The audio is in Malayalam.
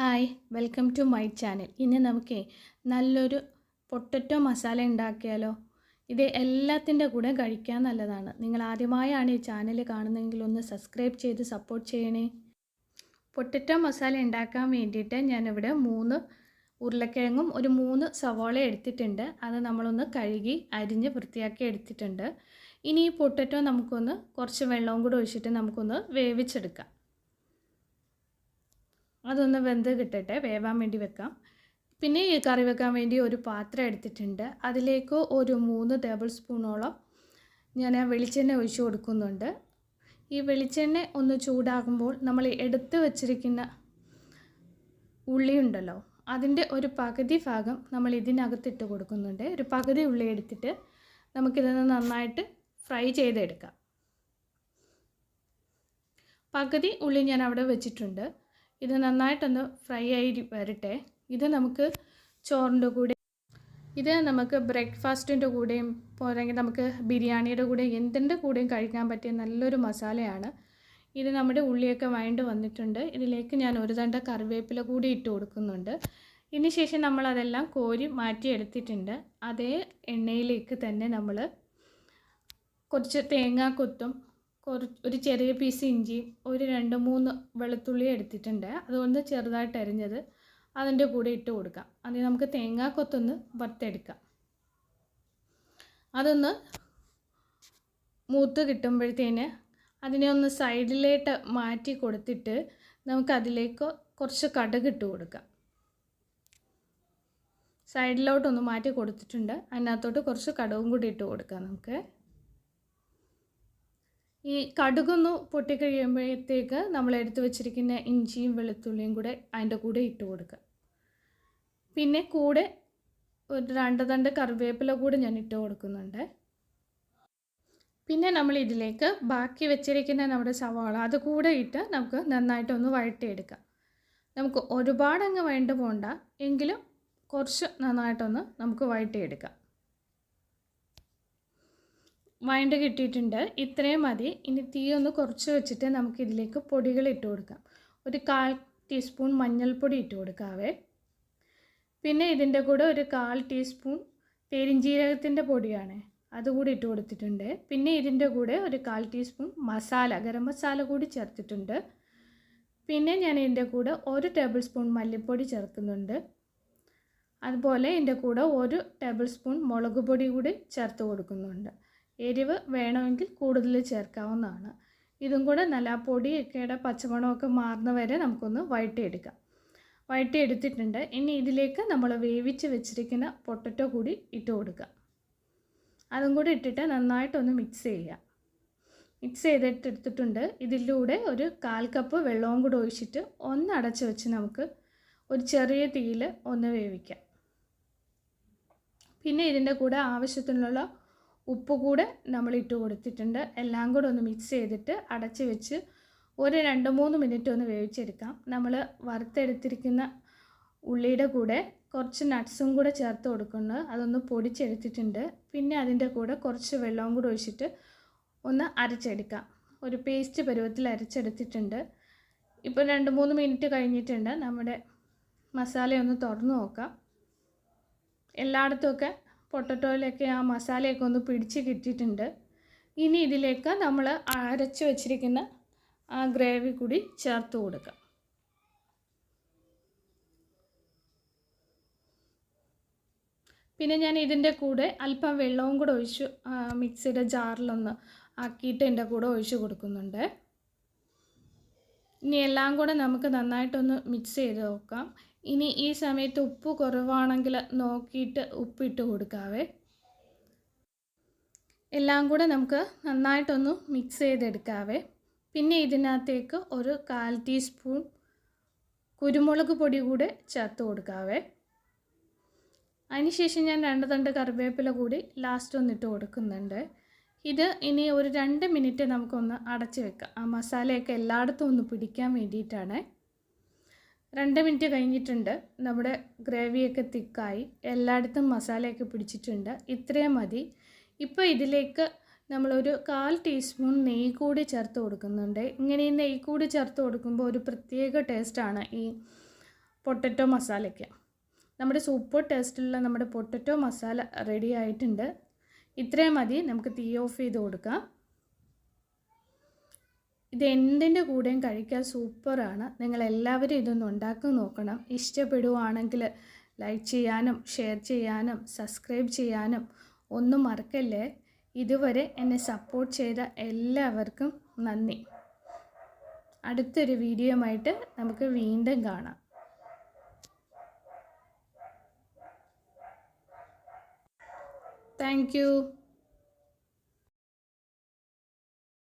Hi welcome to my channel ഇന്ന് നമുക്ക് നല്ലൊരു പൊട്ടറ്റോ മസാല ഉണ്ടാക്കിയാലോ? ഇത് എല്ലാത്തിന്റെ കൂടെ കഴിക്കാൻ നല്ലതാണ്. നിങ്ങൾ ആദ്യമായാണ് ഈ ചാനൽ കാണുന്നതെങ്കിൽ ഒന്ന് സബ്സ്ക്രൈബ് ചെയ്ത് സപ്പോർട്ട് ചെയ്യണേ. പൊട്ടറ്റോ മസാല ഉണ്ടാക്കാൻ വേണ്ടിയിട്ട് ഞാനിവിടെ മൂന്ന് ഉരുളക്കിഴങ്ങും ഒരു മൂന്ന് സവോള എടുത്തിട്ടുണ്ട്. അത് നമ്മളൊന്ന് കഴുകി അരിഞ്ഞ് വൃത്തിയാക്കി എടുത്തിട്ടുണ്ട്. ഇനി ഈ പൊട്ടറ്റോ നമുക്കൊന്ന് കുറച്ച് വെള്ളവും കൂടെ ഒഴിച്ചിട്ട് നമുക്കൊന്ന് വേവിച്ചെടുക്കാം. അതൊന്ന് വെന്ത് കിട്ടട്ടെ വേവാൻ വേണ്ടി വെക്കാം. പിന്നെ ഈ കറി വെക്കാൻ വേണ്ടി ഒരു പാത്രം എടുത്തിട്ടുണ്ട്. അതിലേക്ക് ഒരു മൂന്ന് ടേബിൾ സ്പൂണോളം ഞാൻ വെളിച്ചെണ്ണ ഒഴിച്ചു കൊടുക്കുന്നുണ്ട്. ഈ വെളിച്ചെണ്ണ ഒന്ന് ചൂടാകുമ്പോൾ നമ്മൾ എടുത്ത് വച്ചിരിക്കുന്ന ഉള്ളി ഉണ്ടല്ലോ അതിന്റെ ഒരു പകുതി ഭാഗം നമ്മൾ ഇതിനകത്തിട്ട് കൊടുക്കുന്നുണ്ട്. ഒരു പകുതി ഉള്ളി എടുത്തിട്ട് നമുക്കിതൊന്ന് നന്നായിട്ട് ഫ്രൈ ചെയ്തെടുക്കാം. പകുതി ഉള്ളി ഞാൻ അവിടെ വെച്ചിട്ടുണ്ട്. ഇത് നന്നായിട്ടൊന്ന് ഫ്രൈ ആയി വരട്ടെ. ഇത് നമുക്ക് ചോറിന്റെ കൂടെ ഇത് നമുക്ക് ബ്രേക്ക്ഫാസ്റ്റിന്റെ കൂടെയും പോരെങ്കിൽ നമുക്ക് ബിരിയാണിയുടെ കൂടെയും എന്തിന്റെ കൂടെയും കഴിക്കാൻ പറ്റിയ നല്ലൊരു മസാലയാണ്. ഇത് നമ്മുടെ ഉള്ളിയൊക്കെ വഴണ്ട് വന്നിട്ടുണ്ട്. ഇതിലേക്ക് ഞാൻ ഒരു തണ്ട കറിവേപ്പില കൂടി ഇട്ട് കൊടുക്കുന്നുണ്ട്. ഇതിന് ശേഷം നമ്മൾ അതെല്ലാം കോരി മാറ്റിയെടുത്തിട്ടുണ്ട്. അതേ എണ്ണയിലേക്ക് തന്നെ നമ്മൾ കുറച്ച് തേങ്ങാക്കൊത്തും കുറച്ച് ഒരു ചെറിയ പീസ് ഇഞ്ചിയും ഒരു രണ്ട് മൂന്ന് വെളുത്തുള്ളി എടുത്തിട്ടുണ്ട്. അതുകൊണ്ട് ചെറുതായിട്ട് അരിഞ്ഞത് അതിന്റെ കൂടെ ഇട്ട് കൊടുക്കാം. അതിന് നമുക്ക് തേങ്ങാക്കൊത്തൊന്ന് വറുത്തെടുക്കാം. അതൊന്ന് മൂത്ത് കിട്ടുമ്പോഴത്തേന് അതിനെ ഒന്ന് സൈഡിലേട്ട് മാറ്റി കൊടുത്തിട്ട് നമുക്കതിലേക്ക് കുറച്ച് കടുക് ഇട്ട് കൊടുക്കാം. സൈഡിലോട്ടൊന്ന് മാറ്റി കൊടുത്തിട്ടുണ്ട്. അതിനകത്തോട്ട് കുറച്ച് കടവും കൂടി ഇട്ട് കൊടുക്കാം നമുക്ക്. ഈ കടുകൊന്ന് പൊട്ടിക്കഴിയുമ്പോഴത്തേക്ക് നമ്മൾ എടുത്തു വെച്ചിരിക്കുന്ന ഇഞ്ചിയും വെളുത്തുള്ളിയും കൂടെ അതിന്റെ കൂടെ ഇട്ട് കൊടുക്കുക. പിന്നെ കൂടെ ഒരു രണ്ട് തണ്ട് കറിവേപ്പില കൂടെ ഞാൻ ഇട്ട് കൊടുക്കുന്നുണ്ട്. പിന്നെ നമ്മൾ ഇതിലേക്ക് ബാക്കി വെച്ചിരിക്കുന്ന നമ്മുടെ സവാള അത് കൂടെ ഇട്ട് നമുക്ക് നന്നായിട്ടൊന്ന് വഴട്ടിയെടുക്കാം നമുക്ക് ഒരുപാടങ്ങ് വേണ്ട പോണ്ട എങ്കിലും കുറച്ച് നന്നായിട്ടൊന്ന് നമുക്ക് വഴറ്റിയെടുക്കാം. വഴണ്ട് കിട്ടിയിട്ടുണ്ട്. ഇത്രയും മതി. ഇനി തീ ഒന്ന് കുറച്ച് വെച്ചിട്ട് നമുക്ക് ഇതിലേക്ക് പൊടികൾ ഇട്ട് കൊടുക്കാം. ഒരു കാൽ ടീസ്പൂൺ മഞ്ഞൾപ്പൊടി ഇട്ട് കൊടുക്കാവേ. പിന്നെ ഇതിന്റെ കൂടെ ഒരു കാൽ ടീസ്പൂൺ പെരിഞ്ജീരകത്തിന്റെ പൊടിയാണ്. അതുകൂടി ഇട്ട് കൊടുത്തിട്ടുണ്ട്. പിന്നെ ഇതിന്റെ കൂടെ ഒരു കാൽ ടീസ്പൂൺ മസാല ഗരം മസാല കൂടി ചേർത്തിട്ടുണ്ട്. പിന്നെ ഞാൻ ഇതിന്റെ കൂടെ ഒരു ടേബിൾ സ്പൂൺ മല്ലിപ്പൊടി ചേർക്കുന്നുണ്ട്. അതുപോലെ ഇതിന്റെ കൂടെ ഒരു ടേബിൾ സ്പൂൺ മുളക് പൊടി കൂടി ചേർത്ത് കൊടുക്കുന്നുണ്ട്. എരിവ് വേണമെങ്കിൽ കൂടുതൽ ചേർക്കാവുന്നതാണ്. ഇതും കൂടെ നല്ല പൊടിയൊക്കെയുടെ പച്ചമണമൊക്കെ മാറുന്ന വരെ നമുക്കൊന്ന് വഴറ്റിയെടുക്കാം. വഴറ്റിയെടുത്തിട്ടുണ്ട്. ഇനി ഇതിലേക്ക് നമ്മൾ വേവിച്ച് വെച്ചിരിക്കുന്ന പൊട്ടറ്റോ കൂടി ഇട്ട് കൊടുക്കുക. അതും കൂടി ഇട്ടിട്ട് നന്നായിട്ടൊന്ന് മിക്സ് ചെയ്യുക. മിക്സ് ചെയ്തിട്ടെടുത്തിട്ടുണ്ട്. ഇതിലൂടെ ഒരു കാൽ കപ്പ് വെള്ളവും കൂടി ഒഴിച്ചിട്ട് ഒന്ന് അടച്ച് വെച്ച് നമുക്ക് ഒരു ചെറിയ തീയിൽ ഒന്ന് വേവിക്കാം. പിന്നെ ഇതിന്റെ കൂടെ ആവശ്യത്തിനുള്ള ഉപ്പ് കൂടെ നമ്മൾ ഇട്ട് കൊടുത്തിട്ടുണ്ട്. എല്ലാം കൂടെ ഒന്ന് മിക്സ് ചെയ്തിട്ട് അടച്ച് വെച്ച് ഒരു രണ്ട് മൂന്ന് മിനിറ്റ് ഒന്ന് വേവിച്ചെടുക്കാം. നമ്മൾ വറുത്തെടുത്തിരിക്കുന്ന ഉള്ളിയുടെ കൂടെ കുറച്ച് നട്ട്സും കൂടെ ചേർത്ത് കൊടുക്കുന്നത് അതൊന്ന് പൊടിച്ചെടുത്തിട്ടുണ്ട്. പിന്നെ അതിന്റെ കൂടെ കുറച്ച് വെള്ളവും കൂടെ ഒഴിച്ചിട്ട് ഒന്ന് അരച്ചെടുക്കാം. ഒരു പേസ്റ്റ് പരുവത്തിൽ അരച്ചെടുത്തിട്ടുണ്ട്. ഇപ്പോൾ രണ്ട് മൂന്ന് മിനിറ്റ് കഴിഞ്ഞിട്ടുണ്ട്. നമ്മുടെ മസാലയൊന്ന് തുറന്നു നോക്കാം. എല്ലായിടത്തുമൊക്കെ പൊട്ടറ്റോയിലൊക്കെ ആ മസാലയൊക്കെ ഒന്ന് പിടിച്ച് കിട്ടിയിട്ടുണ്ട്. ഇനി ഇതിലേക്ക് നമ്മൾ അരച്ച് വച്ചിരിക്കുന്ന ആ ഗ്രേവി കൂടി ചേർത്ത് കൊടുക്കാം. പിന്നെ ഞാൻ ഇതിന്റെ കൂടെ അല്പം വെള്ളവും കൂടെ ഒഴിച്ച് മിക്സിയുടെ ജാറിലൊന്ന് ആക്കിയിട്ട് എന്റെ കൂടെ ഒഴിച്ച് കൊടുക്കുന്നുണ്ട്. ഇനി എല്ലാം കൂടെ നമുക്ക് നന്നായിട്ടൊന്ന് മിക്സ് ചെയ്ത് നോക്കാം. ഇനി ഈ സമയത്ത് ഉപ്പ് കുറവാണെങ്കിൽ നോക്കിയിട്ട് ഉപ്പിട്ട് കൊടുക്കാവേ. എല്ലാം കൂടെ നമുക്ക് നന്നായിട്ടൊന്ന് മിക്സ് ചെയ്തെടുക്കാവേ. പിന്നെ ഇതിനകത്തേക്ക് ഒരു കാൽ ടീസ്പൂൺ കുരുമുളക് പൊടി കൂടെ ചേർത്ത് കൊടുക്കാവേ. അതിനുശേഷം ഞാൻ രണ്ട് തണ്ട് കറിവേപ്പില കൂടി ലാസ്റ്റ് ഒന്നിട്ട് കൊടുക്കുന്നുണ്ട്. ഇത് ഇനി ഒരു രണ്ട് മിനിറ്റ് നമുക്കൊന്ന് അടച്ച് വെക്കാം. ആ മസാലയൊക്കെ എല്ലായിടത്തും ഒന്ന് പിടിക്കാൻ വേണ്ടിയിട്ടാണ്. രണ്ട് മിനിറ്റ് കഴിഞ്ഞിട്ടുണ്ട്. നമ്മുടെ ഗ്രേവിയൊക്കെ തിക്കായി. എല്ലായിടത്തും മസാലയൊക്കെ പിടിച്ചിട്ടുണ്ട്. ഇത്രയും മതി. ഇപ്പോൾ ഇതിലേക്ക് നമ്മളൊരു കാൽ ടീസ്പൂൺ നെയ്യ് കൂടി ചേർത്ത് കൊടുക്കുന്നുണ്ട്. ഇങ്ങനെ ഈ നെയ്യ് കൂടി ചേർത്ത് കൊടുക്കുമ്പോൾ ഒരു പ്രത്യേക ടേസ്റ്റാണ് ഈ പൊട്ടറ്റോ മസാലയ്ക്ക്. നമ്മുടെ സൂപ്പർ ടേസ്റ്റുള്ള നമ്മുടെ പൊട്ടറ്റോ മസാല റെഡി ആയിട്ടുണ്ട്. ഇത്രയും മതി നമുക്ക് തീ ഓഫ് ചെയ്ത് കൊടുക്കാം. ഇത് എന്തിന്റെ കൂടെയും കഴിക്കാൻ സൂപ്പറാണ്. നിങ്ങൾ എല്ലാവരും ഇതൊന്ന് ഉണ്ടാക്കി നോക്കണം. ഇഷ്ടപ്പെടുവാണെങ്കിൽ ലൈക്ക് ചെയ്യാനും ഷെയർ ചെയ്യാനും സബ്സ്ക്രൈബ് ചെയ്യാനും ഒന്നും മറക്കല്ലേ? ഇതുവരെ എന്നെ സപ്പോർട്ട് ചെയ്ത എല്ലാവർക്കും നന്ദി. അടുത്തൊരു വീഡിയോയുമായിട്ട് നമുക്ക് വീണ്ടും കാണാം. Thank you.